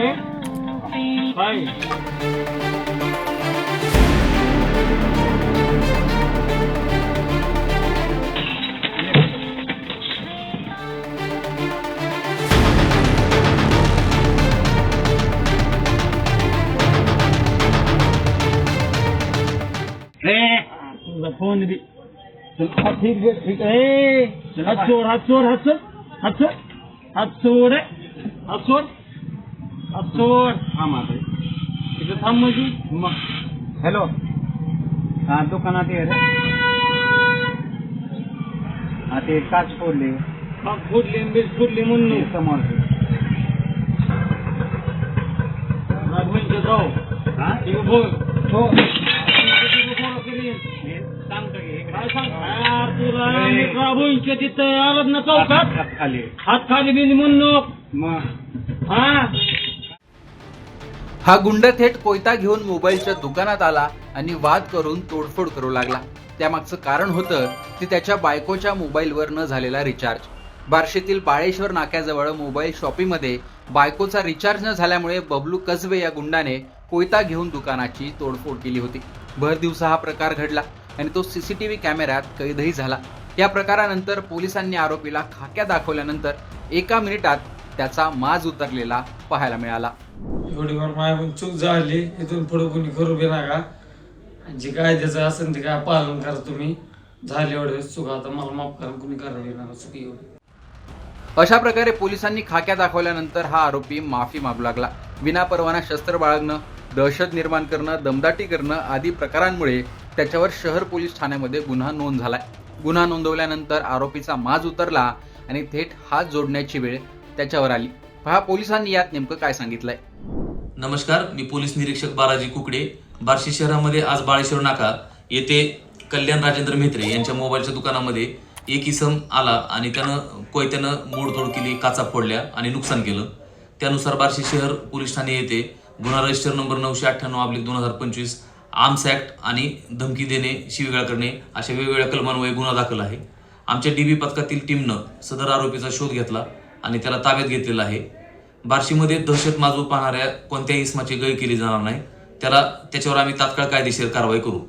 काय काय तुझा फोन दे चल, हा, ठीक आहे ठीक आहे ए, हात सोड हात सोड हात सोड हात सोड हात सोड थांब आता तिथं थांब म्हणजे मग हॅलो हा दुकानात ये रे। हा ते काच फोडले मग फुटली बीज फुटली म्हणून ते समोर राघवेंद्र जाऊ हा? ठीक बोल। हो तिथं चौकात हात खाली। हात खाली बिली म्हणून. मग हा? हा गुंड थेट कोयता घेऊन मोबाईलच्या दुकानात आला आणि वाद करून तोडफोड करू लागला. त्यामागचं कारण होतं ते त्याच्या बायकोच्या मोबाईलवर न झालेला रिचार्ज. बार्शीतील बाळेश्वर नाक्याजवळ मोबाईल शॉपीमध्ये बायकोचा रिचार्ज न झाल्यामुळे बबलू कसबे या गुंडाने कोयता घेऊन दुकानाची तोडफोड केली होती. भर दिवसा हा प्रकार घडला आणि तो सीसीटीव्ही कॅमेऱ्यात कैदही झाला. या प्रकारानंतर पोलिसांनी आरोपीला खाक्या दाखवल्यानंतर एका मिनिटात त्याचा माज उतरलेला पाहायला मिळाला. थोडीफार माझ्याकडून चूक झाली इथून पुढे कोणी करू बी नका. जे कायद्याचं असेल ते काय पालन करा तुम्ही. झाले एवढे चूक आता मला माफ करा कोणी करावी नका चुकी एवढी अशा प्रकारे पोलिसांनी खाक्या दाखवल्यानंतर हा आरोपी माफी मागू लागला. विनापरवाना शस्त्र बाळगणं दहशत निर्माण करणं दमदाटी करणं आदी प्रकारांमुळे त्याच्यावर शहर पोलीस ठाण्यामध्ये गुन्हा नोंद झालाय. गुन्हा नोंदवल्यानंतर आरोपीचा माज उतरला आणि थेट हात जोडण्याची वेळ त्याच्यावर आली. पहा पोलिसांनी यात नेमकं काय सांगितलंय. नमस्कार मी पोलीस निरीक्षक बालाजी कुकडे. बार्शी शहरामध्ये आज बाळेश्वर नाका येथे कल्याण राजेंद्र म्हेत्रे यांच्या मोबाईलच्या दुकानामध्ये एक इसम आला आणि त्यानं कोयत्यानं मोडतोड केली काचा फोडल्या आणि नुकसान केलं. त्यानुसार बार्शी शहर पोलीस ठाणे येथे गुन्हा रजिस्टर नंबर नऊशे अठ्ठ्याण्णव आपली दोन हजार पंचवीस आर्म्स ॲक्ट आणि धमकी देणे शिवीगाळ करणे अशा वेगवेगळ्या कलमांमुळे गुन्हा दाखल आहे. आमच्या डी बी पथकातील टीमनं सदर आरोपीचा शोध घेतला आणि त्याला ताब्यात घेतलेला आहे. बार्शीमध्ये दहशत माजू पाहणाऱ्या कोणत्याही इसमाची गय केली जाणार नाही. त्याला त्याच्यावर आम्ही तात्काळ कायदेशीर कारवाई करू.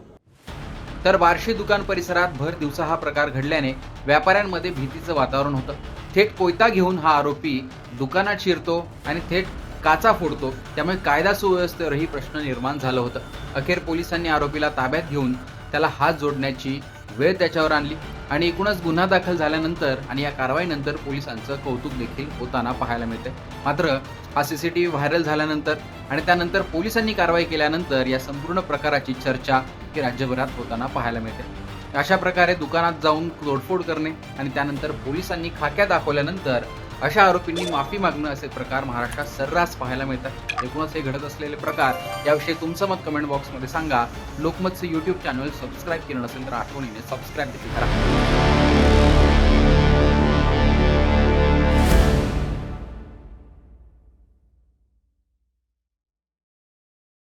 तर बार्शी दुकान परिसरात भर दिवसा हा प्रकार घडल्याने व्यापाऱ्यांमध्ये भीतीचं वातावरण होतं. थेट कोयता घेऊन हा आरोपी दुकानात शिरतो आणि थेट काचा फोडतो. त्यामुळे कायदा सुव्यवस्थेवरही प्रश्न निर्माण झालं होतं. अखेर पोलिसांनी आरोपीला ताब्यात घेऊन त्याला हात जोडण्याची वेळ त्याच्यावर आणली आणि एकूणच गुन्हा दाखल झाल्यानंतर आणि या कारवाईनंतर पोलिसांचं कौतुक देखील होताना पाहायला मिळते मात्र हा C C T V viral झाल्यानंतर आणि त्यानंतर पोलिसांनी कारवाई केल्यानंतर या संपूर्ण प्रकाराची चर्चा ही राज्यभरात होताना पाहायला मिळते अशा प्रकारे दुकानात जाऊन तोडफोड करणे आणि त्यानंतर पोलिसांनी खाक्या दाखवल्यानंतर अशा आरोपींनी माफी मागणं असे प्रकार महाराष्ट्रात सर्रास पाहायला मिळतात. एकूणच हे घडत असलेले प्रकार याविषयी तुमचं मत कमेंट बॉक्समध्ये सांगा. लोकमतचे यूट्यूब चॅनल सबस्क्राईब केलं नसेल तर आठवणीने सबस्क्राईब देखील करा.